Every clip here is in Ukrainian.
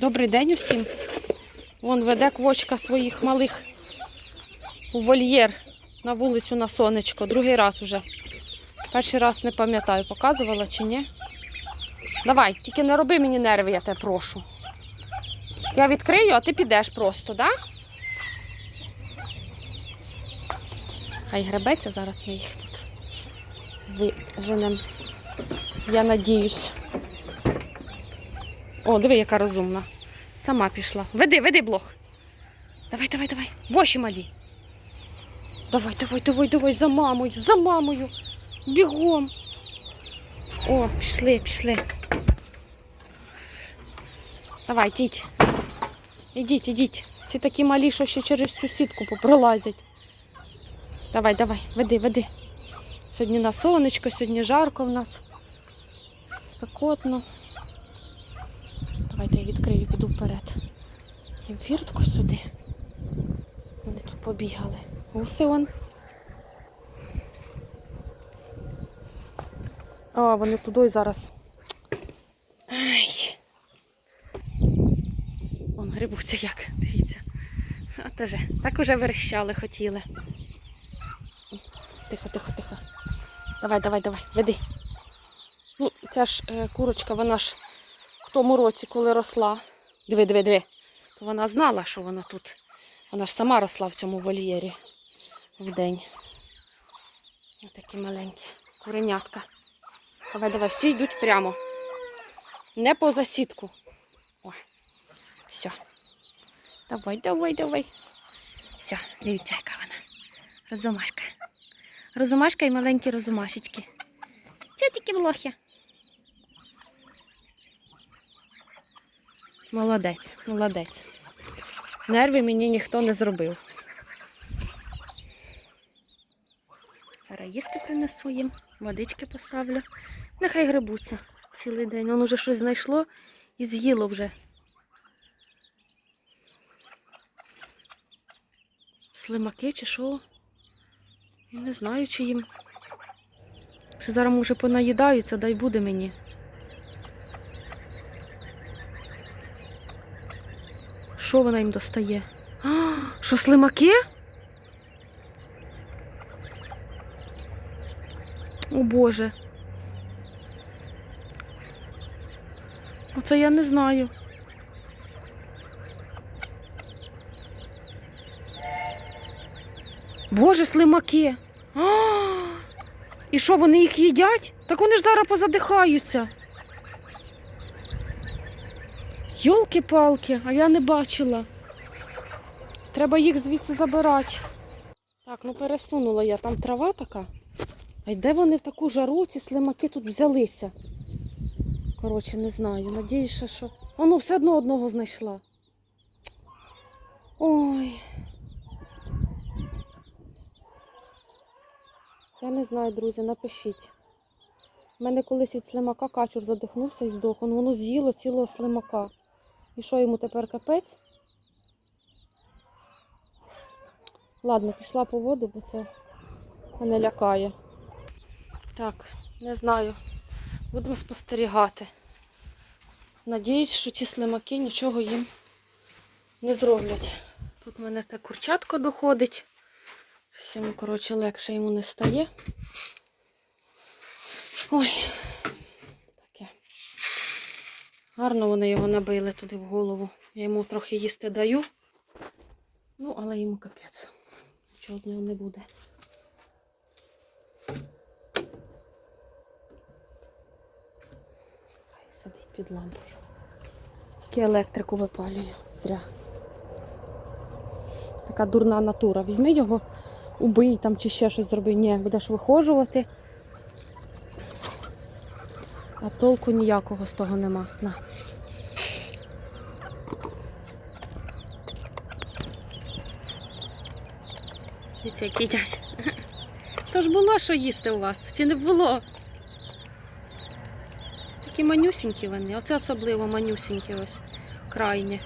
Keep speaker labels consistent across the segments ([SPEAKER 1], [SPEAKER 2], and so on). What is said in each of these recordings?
[SPEAKER 1] Добрий день усім. Вон веде квочка своїх малих у вольєр на вулицю на сонечко. Другий раз уже. Перший раз не пам'ятаю, показувала чи ні. Давай, тільки не роби мені нерви, я тебе прошу. Я відкрию, а ти підеш просто, так? Да? Хай гребеться, зараз ми їх тут виженемо. Я надіюсь. О, диви, яка розумна. Сама пішла. Веди, веди блох. Давай, давай, давай. Воші малі. Давай, давай, давай, давай, за мамою, за мамою. Бігом. О, пішли, пішли. Давай, йдіть. Ідіть, ідіть. Ці такі малі, що ще через цю сітку попролазять. Давай, давай, веди, веди. Сьогодні на сонечко, сьогодні жарко в нас. Спекотно. Давайте я відкрию, піду вперед. Їм фіртку сюди. Вони тут побігали. Гуси он. А, вони туди зараз. Ай. Вон грибуться як, дивіться. А теж, так уже верещали, хотіли. Тихо, тихо, тихо. Давай, давай, давай, веди. Ну, ця ж е, курочка, вона ж в тому році, коли росла. Диви, диви, диви. То вона знала, що вона тут. Вона ж сама росла в цьому вольєрі в день. Ось такі маленькі куренятка. Давай, давай, всі йдуть прямо. Не по засідку. О, все. Давай, давай, давай. Все, дивіться, яка вона. Розумашка. Розумашка і маленькі розумашечки. Це тільки блохи. Молодець, молодець. Нерви мені ніхто не зробив. Зараз їсти принесу їм, водички поставлю. Нехай грибуться цілий день. Воно вже щось знайшло і з'їло вже. Слимаки чи що? Я не знаю, чи їм. Ще зараз може понаїдаються, дай буде мені. Що вона їм достає? А, що слимаки? О Боже. Оце я не знаю. Боже, слимаки. А, і що, вони їх їдять? Так вони ж зараз позадихаються. Йолки-палки, а я не бачила. Треба їх звідси забирати. Так, ну пересунула я, там трава така. А й де вони в таку жару, ці слимаки тут взялися? Коротше, не знаю. Надіюся, що. Воно все одно одного знайшла. Ой. Я не знаю, друзі, напишіть. У мене колись від слимака качур задихнувся і здох. Воно з'їло цілого слимака. І що йому тепер капець? Ладно, пішла по воду, бо це мене лякає. Так, не знаю. Будемо спостерігати. Надіюсь, що ті слимаки нічого їм не зроблять. Тут в мене те курчатко доходить. Щось йому, коротше, легше йому не стає. Ой. Гарно вони його набили туди в голову. Я йому трохи їсти даю. Ну, але йому капець. Нічого з нього не буде. Хай сидить під лампою. Тільки електрику випалює. Зря. Така дурна натура. Візьми його, убий там чи ще щось зроби. Ні, будеш вихожувати. А толку ніякого з того нема. На. Дивіться, як їдять. То ж було що їсти у вас, чи не було? Такі манюсінькі вони, оце особливо манюсінькі ось крайні.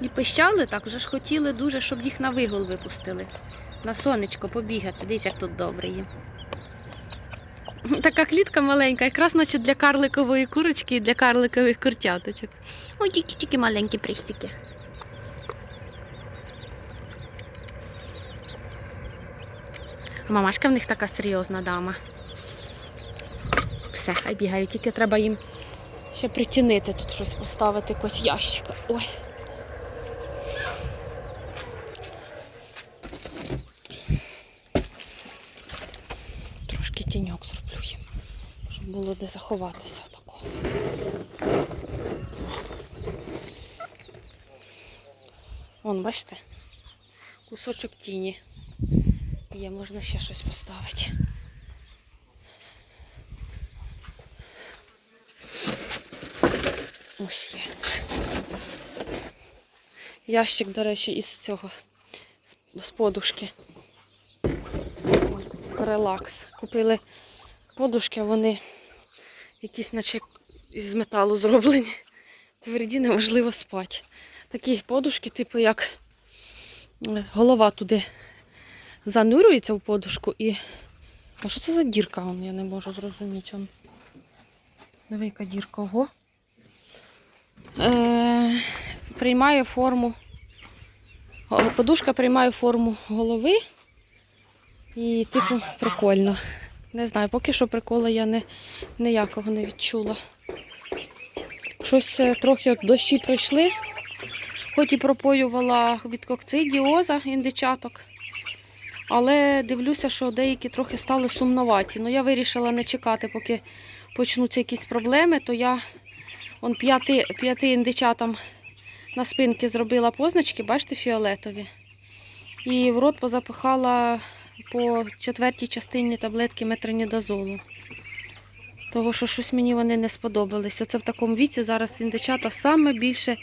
[SPEAKER 1] І пищали так, вже ж хотіли дуже, щоб їх на вигул випустили. На сонечко побігати. Дивіться, як тут добре їм. Така клітка маленька, якраз наче для карликової курочки і для карликових курчаточок. Ой, тільки маленькі пристіки. Мамашка в них така серйозна дама. Все, хай бігають, тільки треба їм ще притінити тут щось поставити, якось ящика. Ой. Трошки тіньок зроблю їм, щоб було де заховатися такого. Вон, бачите? Кусочок тіні. Є, можна ще щось поставити. Ось є. Ящик, до речі, із цього, з подушки. Ой, Релакс. Купили подушки, вони якісь наче із металу зроблені. Тверді неможливо спати. Такі подушки, типу, як е, голова туди занурюється в подушку і. А що це за дірка? Вон, я не можу зрозуміти. Он. Диви, дірка. Ого. Е, приймає форму. Подушка приймає форму голови. І, типу, прикольно. Не знаю, поки що прикола я не, ніякого не відчула. Щось е, трохи дощі пройшли. Хоч і пропоювала від кокцидіоза індичаток. Але дивлюся, що деякі трохи стали сумноваті. Ну я вирішила не чекати, поки почнуться якісь проблеми, то я он п'яти, п'яти індичатам на спинки зробила позначки, бачите, фіолетові. І в рот позапихала по четвертій частині таблетки метронідазолу. Того, що щось мені вони не сподобались. Оце в такому віці зараз індичата саме більше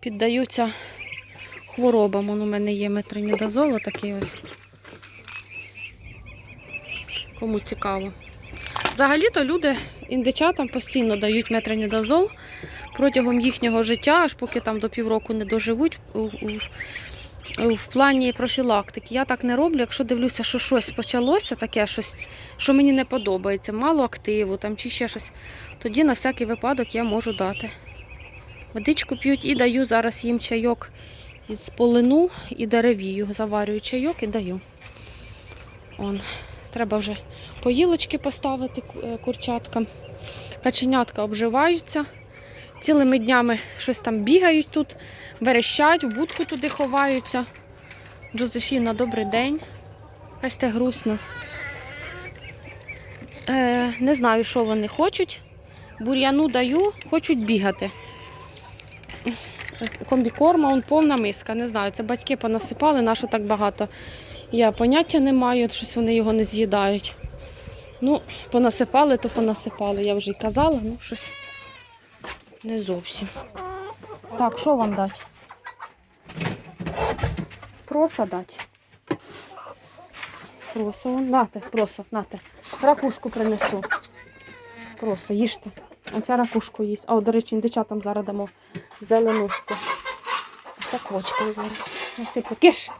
[SPEAKER 1] піддаються хворобам. Он у мене є метронідазол, такий ось. Кому цікаво. Взагалі-то люди індичатам постійно дають метронідазол протягом їхнього життя, аж поки там до півроку не доживуть в плані профілактики. Я так не роблю, якщо дивлюся, що щось почалося, таке щось, що мені не подобається, мало активу там, чи ще щось, тоді на всякий випадок я можу дати. Водичку п'ють і даю зараз їм чайок із полину і деревію. Заварюю чайок і даю. Он. Треба вже поїлочки поставити е, курчаткам. Каченятка обживаються. Цілими днями щось там бігають тут, верещать, в будку туди ховаються. Джозефіна, добрий день. Якась те грустно. Е, не знаю, що вони хочуть. Бур'яну даю, хочуть бігати. Комбікорма, он повна миска. Не знаю, це батьки понасипали, на так багато. Я поняття не маю, щось вони його не з'їдають. Ну, понасипали, то понасипали. Я вже й казала, ну щось не зовсім. Так, що вам дати? Проса дати. Просо, нате, просо, нате. Ракушку принесу. Просо, їжте. Оця ракушку їсть. А, до речі, індичатам зараз дамо зеленушку. Це квочкою зараз. Насиплю. Киш!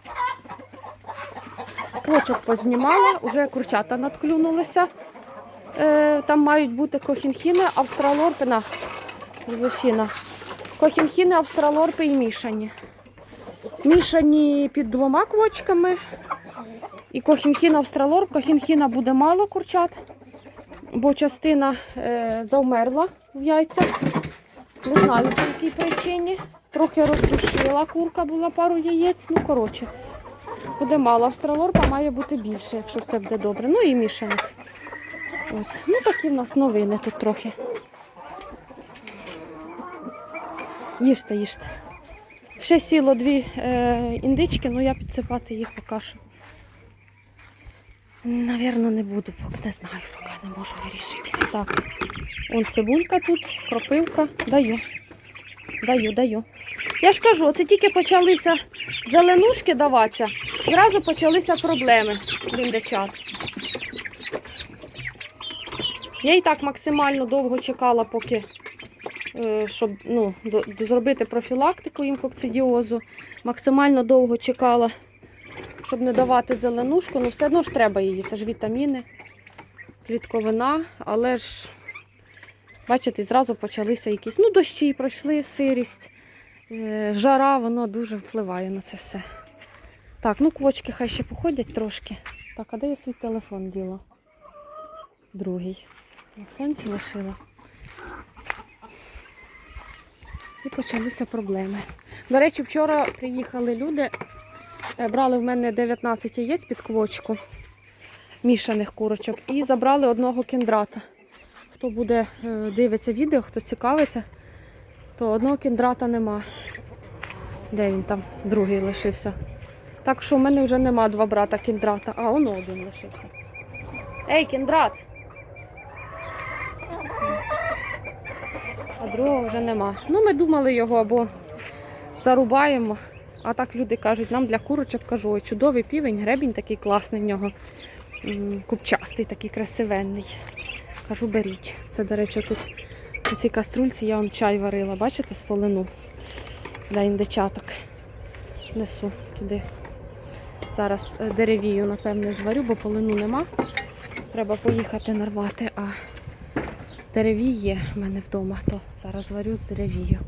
[SPEAKER 1] Квочок познімала, вже курчата надклюнулися. Е, там мають бути кохінхіни, австралорпи, Жозефіна. Кохінхіни, австралорпи і мішані. Мішані під двома квочками. І кохінхіна, австралорп. Кохінхіна буде мало курчат, бо частина е, завмерла в яйцях. Не знаю по якій причині. Трохи роздушила курка, була пару яєць. Ну, коротше, буде мало. Австралорпа має бути більше, якщо все буде добре. Ну і мішаних. Ось. Ну такі в нас новини тут трохи. Їжте, їжте. Ще сіло дві е, індички, ну я підсипати їх поки. Навірно, не буду, поки не знаю, поки не можу вирішити. Так, он цибулька тут, кропивка. Даю. Даю, даю. Я ж кажу, це тільки почалися зеленушки даватися, зразу почалися проблеми в індичат. Я і так максимально довго чекала, поки щоб ну, зробити профілактику їм. Максимально довго чекала, щоб не давати зеленушку. Ну все одно ж треба її, це ж вітаміни. клітковина, але ж, бачите, зразу почалися якісь ну, дощі, пройшли сирість, е, жара, воно дуже впливає на це все. Так, ну квочки хай ще походять трошки. Так, а де я свій телефон діла? Другий. На сонці лишила. І почалися проблеми. До речі, вчора приїхали люди, е, брали в мене 19 яєць під квочку мішаних курочок і забрали одного кіндрата. Хто буде е, дивиться відео, хто цікавиться, то одного кіндрата нема. Де він там? Другий лишився. Так що в мене вже нема два брата кіндрата, а он один лишився. Ей, кіндрат! А другого вже нема. Ну, ми думали його або зарубаємо. А так люди кажуть, нам для курочок кажу, ой, чудовий півень, гребінь такий класний в нього. Купчастий, такий красивенний. Кажу, беріть. Це, до речі, тут у цій каструльці я он чай варила, бачите, з полину для індичаток. Несу туди. Зараз е, деревію, напевне, зварю, бо полину нема. Треба поїхати нарвати, а деревій є в мене вдома, то зараз зварю з деревію.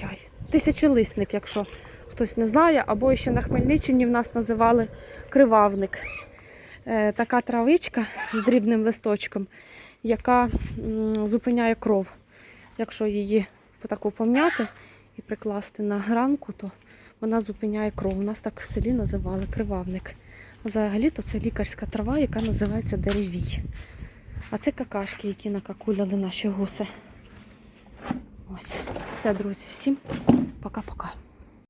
[SPEAKER 1] Чай. Тисячолисник, якщо хтось не знає, або ще на Хмельниччині в нас називали кривавник. Е, така травичка з дрібним листочком, яка зупиняє кров. Якщо її таку пом'яти і прикласти на гранку, то вона зупиняє кров. У нас так в селі називали кривавник. Взагалі-то це лікарська трава, яка називається деревій. А це какашки, які накакуляли наші гуси. Ось, все, друзі, всім пока-пока.